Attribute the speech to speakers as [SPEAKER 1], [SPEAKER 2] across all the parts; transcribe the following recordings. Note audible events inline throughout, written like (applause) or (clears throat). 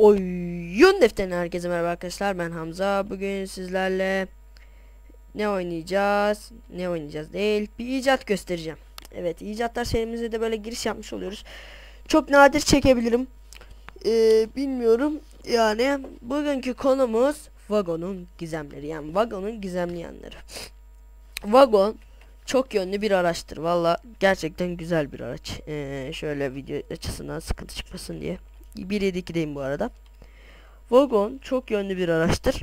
[SPEAKER 1] Oyun defterine herkese merhaba arkadaşlar. Ben Hamza. Bugün sizlerle ne oynayacağız? Ne oynayacağız? Değil. Bir icat göstereceğim. Evet icatlar serimize de böyle giriş yapmış oluyoruz. Çok nadir çekebilirim. Ee, bilmiyorum. Yani bugünkü konumuz vagonun gizemleri. Yani vagonun gizemli yanları. Vagon çok yönlü bir araçtır. Valla gerçekten güzel bir araç. Ee, şöyle video açısından sıkıntı çıkmasın diye 1.7.2'deyim bu arada. Vagon çok yönlü bir araçtır.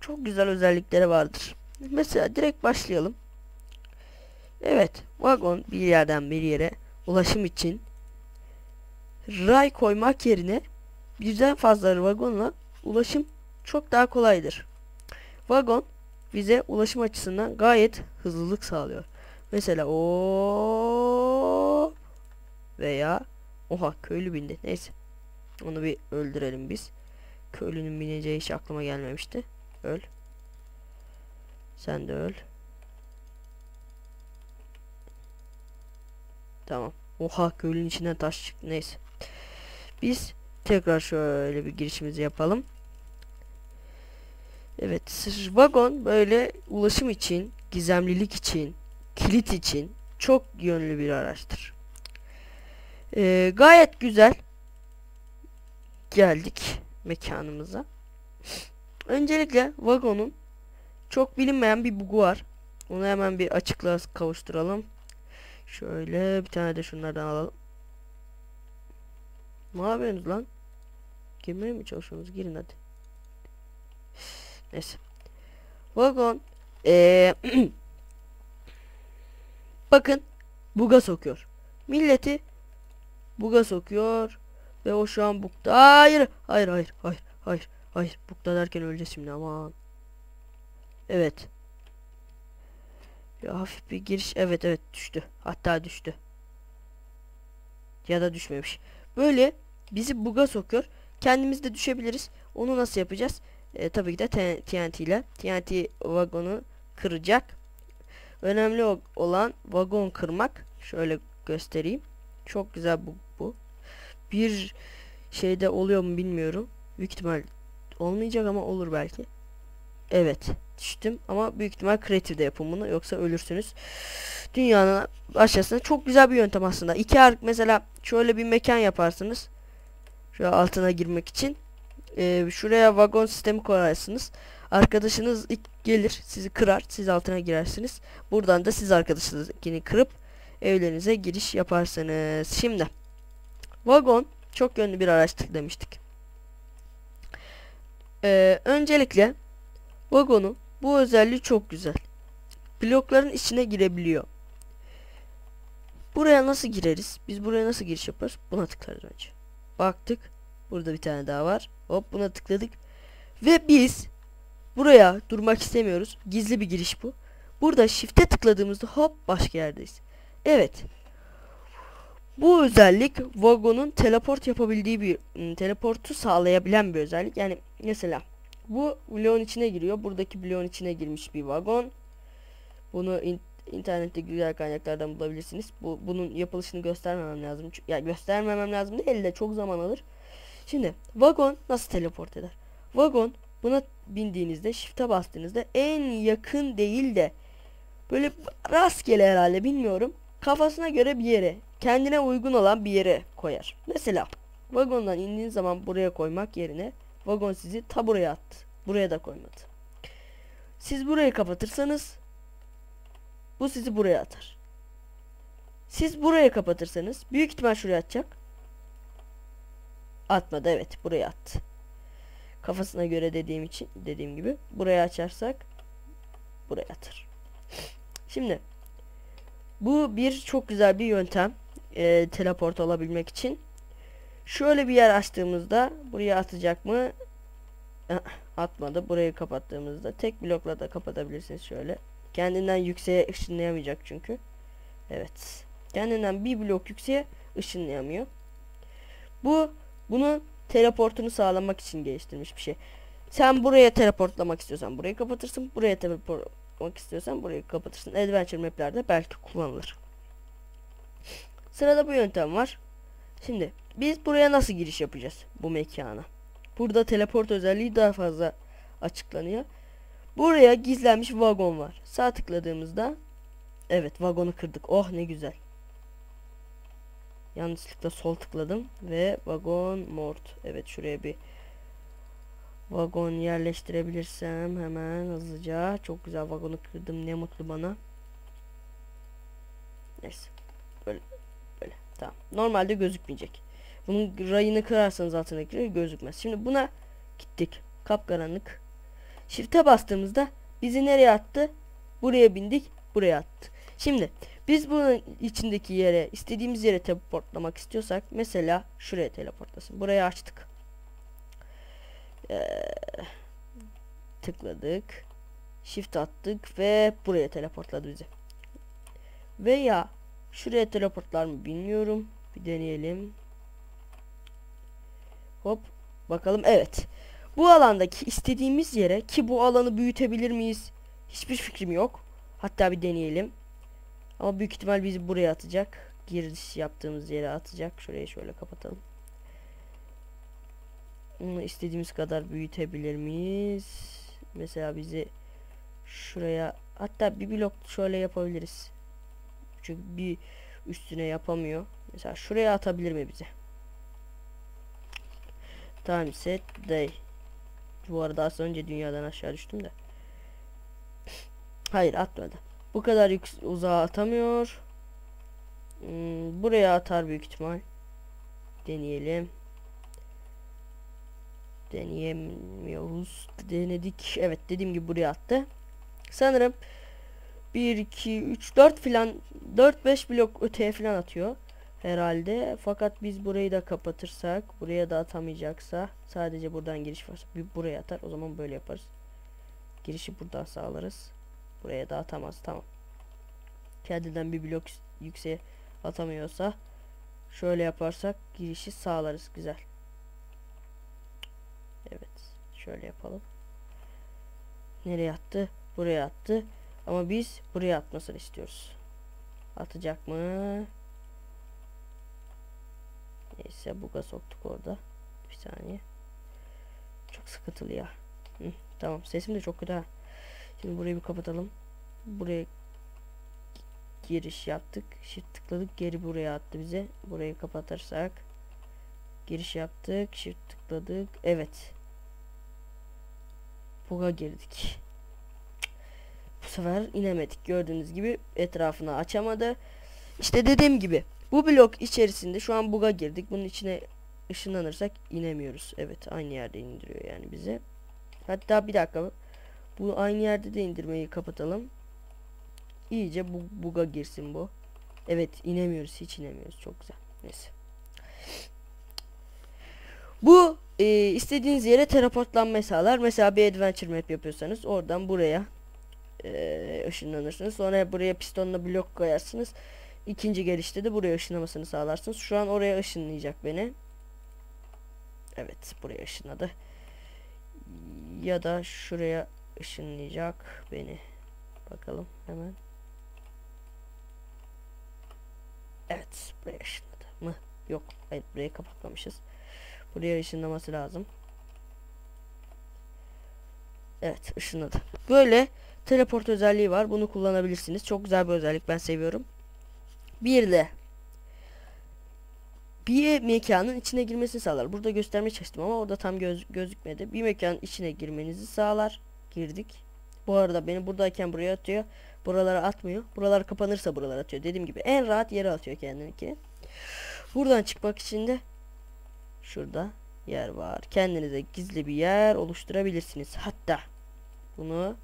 [SPEAKER 1] Çok güzel özellikleri vardır. Mesela direkt başlayalım. Evet, vagon bir yerden bir yere ulaşım için ray koymak yerine birden fazla vagonla ulaşım çok daha kolaydır. Vagon bize ulaşım açısından gayet hızlılık sağlıyor. Mesela o veya oha köylü bindi. Neyse. Onu bir öldürelim biz. Köylünün bineceği hiç aklıma gelmemişti. Öl. Sen de öl. Tamam. Oha köylünün içinden taş çıktı. Neyse. Biz tekrar şöyle bir girişimizi yapalım. Evet. Vagon böyle ulaşım için, gizemlilik için, kilit için çok yönlü bir araçtır. Ee, gayet güzel geldik mekanımıza. Öncelikle vagonun çok bilinmeyen bir bugu var. Onu hemen bir açıklığa kavuşturalım. Şöyle bir tane de şunlardan alalım. Ne yapıyorsunuz lan? Girmeye mi çalışıyorsunuz? Girin hadi. Neyse. Vagon ee, (clears throat) bakın buga sokuyor. Milleti buga sokuyor. Ve o şu an bukta. Hayır. Hayır hayır hayır hayır. Hayır. Bukta derken öleceğiz şimdi aman. Evet. Bir hafif bir giriş. Evet evet düştü. Hatta düştü. Ya da düşmemiş. Böyle bizi buga sokuyor. Kendimiz de düşebiliriz. Onu nasıl yapacağız? E, tabii ki de TNT ile. TNT vagonu kıracak. Önemli olan vagon kırmak. Şöyle göstereyim. Çok güzel bu bu bir şeyde oluyor mu bilmiyorum. Büyük ihtimal olmayacak ama olur belki. Evet düştüm ama büyük ihtimal kreatifde yapın bunu yoksa ölürsünüz. Dünyanın aşağısında çok güzel bir yöntem aslında. İki ark mesela şöyle bir mekan yaparsınız. Şu altına girmek için. Ee, şuraya vagon sistemi koyarsınız. Arkadaşınız ilk gelir sizi kırar siz altına girersiniz. Buradan da siz arkadaşınızı kırıp evlerinize giriş yaparsınız. Şimdi Vagon çok yönlü bir araçtır demiştik. Ee, öncelikle vagonu bu özelliği çok güzel. Blokların içine girebiliyor. Buraya nasıl gireriz? Biz buraya nasıl giriş yaparız? Buna tıklarız önce. Baktık. Burada bir tane daha var. Hop buna tıkladık. Ve biz buraya durmak istemiyoruz. Gizli bir giriş bu. Burada shift'e tıkladığımızda hop başka yerdeyiz. Evet. Bu özellik vagonun teleport yapabildiği bir ıı, teleportu sağlayabilen bir özellik. Yani mesela bu bloğun içine giriyor. Buradaki bloğun içine girmiş bir vagon. Bunu in internette güzel kaynaklardan bulabilirsiniz. Bu bunun yapılışını göstermemem lazım. Ya yani göstermemem lazım değil de çok zaman alır. Şimdi vagon nasıl teleport eder? Vagon buna bindiğinizde shift'e bastığınızda en yakın değil de böyle rastgele herhalde bilmiyorum. Kafasına göre bir yere kendine uygun olan bir yere koyar. Mesela vagondan indiğin zaman buraya koymak yerine vagon sizi ta buraya attı. Buraya da koymadı. Siz burayı kapatırsanız bu sizi buraya atar. Siz buraya kapatırsanız büyük ihtimal şuraya atacak. Atmadı evet buraya attı. Kafasına göre dediğim için dediğim gibi buraya açarsak buraya atar. Şimdi bu bir çok güzel bir yöntem e, teleport olabilmek için. Şöyle bir yer açtığımızda buraya atacak mı? Atmadı. Burayı kapattığımızda tek blokla da kapatabilirsiniz şöyle. Kendinden yükseğe ışınlayamayacak çünkü. Evet. Kendinden bir blok yükseğe ışınlayamıyor. Bu bunu teleportunu sağlamak için geliştirmiş bir şey. Sen buraya teleportlamak istiyorsan burayı kapatırsın. Buraya teleportlamak istiyorsan burayı kapatırsın. Adventure maplerde belki kullanılır. Sırada bu yöntem var. Şimdi biz buraya nasıl giriş yapacağız bu mekana? Burada teleport özelliği daha fazla açıklanıyor. Buraya gizlenmiş vagon var. Sağ tıkladığımızda evet vagonu kırdık. Oh ne güzel. Yanlışlıkla sol tıkladım ve vagon mort. Evet şuraya bir vagon yerleştirebilirsem hemen hızlıca. Çok güzel vagonu kırdım. Ne mutlu bana. Neyse. Böyle. Tamam. Normalde gözükmeyecek. Bunun rayını kırarsanız altındaki gözükmez. Şimdi buna gittik. Kapkaranlık. Shift'e bastığımızda bizi nereye attı? Buraya bindik. Buraya attı. Şimdi biz bunun içindeki yere istediğimiz yere teleportlamak istiyorsak mesela şuraya teleportlasın. Buraya açtık. Ee, tıkladık. Shift attık ve buraya teleportladı bizi. Veya şuraya teleportlar mı bilmiyorum. Bir deneyelim. Hop bakalım evet. Bu alandaki istediğimiz yere ki bu alanı büyütebilir miyiz? Hiçbir fikrim yok. Hatta bir deneyelim. Ama büyük ihtimal bizi buraya atacak. Giriş yaptığımız yere atacak. Şurayı şöyle kapatalım. Bunu istediğimiz kadar büyütebilir miyiz? Mesela bizi şuraya hatta bir blok şöyle yapabiliriz. Çünkü bir üstüne yapamıyor. Mesela şuraya atabilir mi bize? Time set day. Bu arada az önce dünyadan aşağı düştüm de. Hayır atmadı. Bu kadar uzağa atamıyor. Hmm, buraya atar büyük ihtimal. Deneyelim. Deneyemiyoruz. Denedik. Evet dediğim gibi buraya attı. Sanırım 1 2 3 4 filan 4 5 blok öteye filan atıyor herhalde. Fakat biz burayı da kapatırsak, buraya da atamayacaksa sadece buradan giriş varsa bir buraya atar. O zaman böyle yaparız. Girişi buradan sağlarız. Buraya da atamaz. Tamam. Kendinden bir blok yükseğe atamıyorsa şöyle yaparsak girişi sağlarız. Güzel. Evet. Şöyle yapalım. Nereye attı? Buraya attı. Ama biz buraya atmasını istiyoruz. Atacak mı? Neyse buga soktuk orada. Bir saniye. Çok sıkıntılı ya. Hı, tamam sesim de çok kötü ha. Şimdi burayı bir kapatalım. Buraya giriş yaptık. Shift tıkladık. Geri buraya attı bize. Burayı kapatırsak. Giriş yaptık. Shift tıkladık. Evet. Buga girdik. Sefer inemedik. Gördüğünüz gibi etrafını açamadı. İşte dediğim gibi bu blok içerisinde şu an buga girdik. Bunun içine ışınlanırsak inemiyoruz. Evet aynı yerde indiriyor yani bizi. Hatta bir dakika. Bu aynı yerde de indirmeyi kapatalım. İyice bu buga girsin bu. Evet inemiyoruz. Hiç inemiyoruz. Çok güzel. Neyse. Bu e, istediğiniz yere teleportlanma sağlar. Mesela bir adventure map yapıyorsanız oradan buraya e, ışınlanırsınız. Sonra buraya pistonla blok koyarsınız. İkinci gelişte de buraya ışınlamasını sağlarsınız. Şu an oraya ışınlayacak beni. Evet buraya ışınladı. Ya da şuraya ışınlayacak beni. Bakalım hemen. Evet buraya ışınladı mı? Yok hayır burayı kapatmamışız. Buraya ışınlaması lazım. Evet ışınladı. Böyle teleport özelliği var. Bunu kullanabilirsiniz. Çok güzel bir özellik. Ben seviyorum. Bir de bir mekanın içine girmesini sağlar. Burada göstermeye çalıştım ama orada tam göz, gözükmedi. Bir mekanın içine girmenizi sağlar. Girdik. Bu arada beni buradayken buraya atıyor. Buralara atmıyor. Buralar kapanırsa buralara atıyor. Dediğim gibi en rahat yere atıyor kendini Buradan çıkmak için de şurada yer var. Kendinize gizli bir yer oluşturabilirsiniz. Hatta bunu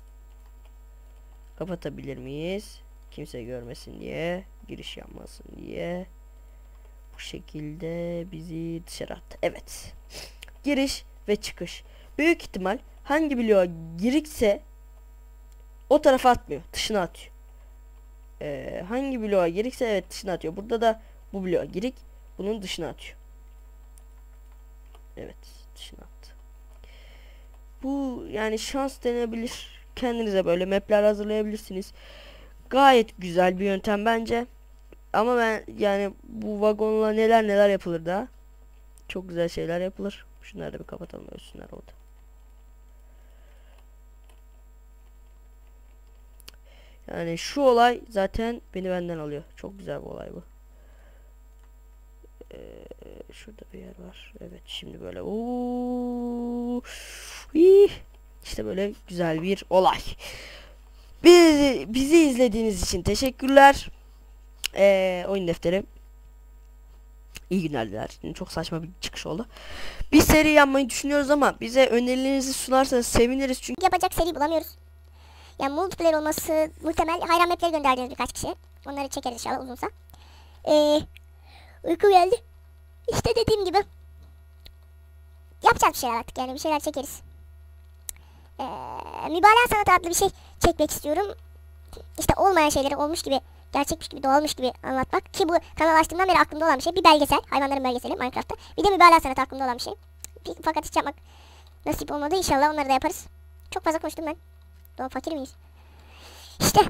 [SPEAKER 1] kapatabilir miyiz? Kimse görmesin diye giriş yapmasın diye bu şekilde bizi dışarı attı. Evet. Giriş ve çıkış. Büyük ihtimal hangi bloğa girikse o tarafa atmıyor. Dışına atıyor. Ee, hangi bloğa girikse evet dışına atıyor. Burada da bu bloğa girik bunun dışına atıyor. Evet dışına attı. Yani şans denebilir. Kendinize böyle mapler hazırlayabilirsiniz. Gayet güzel bir yöntem bence. Ama ben yani bu vagonla neler neler yapılır da. Çok güzel şeyler yapılır. Şunları da bir kapatalım ölsünler orada. Yani şu olay zaten beni benden alıyor. Çok güzel bir olay bu. Ee, şurada bir yer var. Evet şimdi böyle. Oo. İşte böyle güzel bir olay. Bizi, bizi izlediğiniz için teşekkürler. Ee, oyun defteri. İyi günler diler. Şimdi Çok saçma bir çıkış oldu. Bir seri yapmayı düşünüyoruz ama bize önerilerinizi sunarsanız seviniriz çünkü
[SPEAKER 2] yapacak seri bulamıyoruz. Yani multiplayer olması muhtemel. Hayran mapleri gönderdiniz birkaç kişi. Onları çekeriz inşallah uzunsa. Ee, uyku geldi. İşte dediğim gibi. Yapacağız bir şeyler artık yani bir şeyler çekeriz. Ee, mübalağa sanatı adlı bir şey çekmek istiyorum. İşte olmayan şeyleri olmuş gibi, gerçekmiş gibi, doğalmış gibi anlatmak. Ki bu kanal açtığımdan beri aklımda olan bir şey. Bir belgesel, hayvanların belgeseli Minecraft'ta. Bir de mübalağa sanatı aklımda olan bir şey. Fakat hiç yapmak nasip olmadı. İnşallah onları da yaparız. Çok fazla konuştum ben. Doğru fakir miyiz? İşte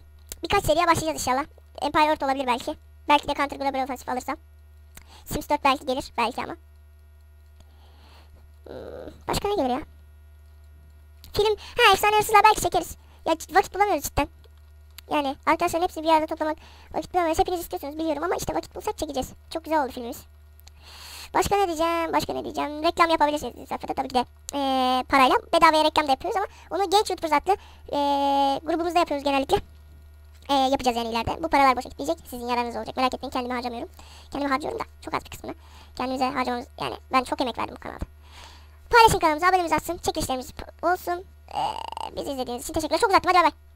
[SPEAKER 2] birkaç seriye başlayacağız inşallah. Empire Earth olabilir belki. Belki de Counter Global Offensive alırsam. Sims 4 belki gelir. Belki ama. Hmm, başka ne gelir ya? Film. Ha efsane hırsızlar belki çekeriz. Ya vakit bulamıyoruz cidden. Yani arkadaşların hepsini bir arada toplamak vakit bulamıyoruz. Hepiniz istiyorsunuz biliyorum ama işte vakit bulsak çekeceğiz. Çok güzel oldu filmimiz. Başka ne diyeceğim? Başka ne diyeceğim? Reklam yapabilirsiniz Zafir'de tabii ki de eee, parayla. Bedavaya reklam da yapıyoruz ama onu Genç YouTubers adlı eee grubumuzda yapıyoruz genellikle. Eee, yapacağız yani ileride. Bu paralar boşa gitmeyecek. Sizin yararınız olacak. Merak etmeyin kendimi harcamıyorum. Kendimi harcıyorum da çok az bir kısmını. Kendimize harcamamız yani ben çok emek verdim bu kanalda. Paylaşın kanalımıza abonemizi atsın. Çekilişlerimiz olsun. Eee bizi izlediğiniz için teşekkürler. Çok uzattım hadi bay bay.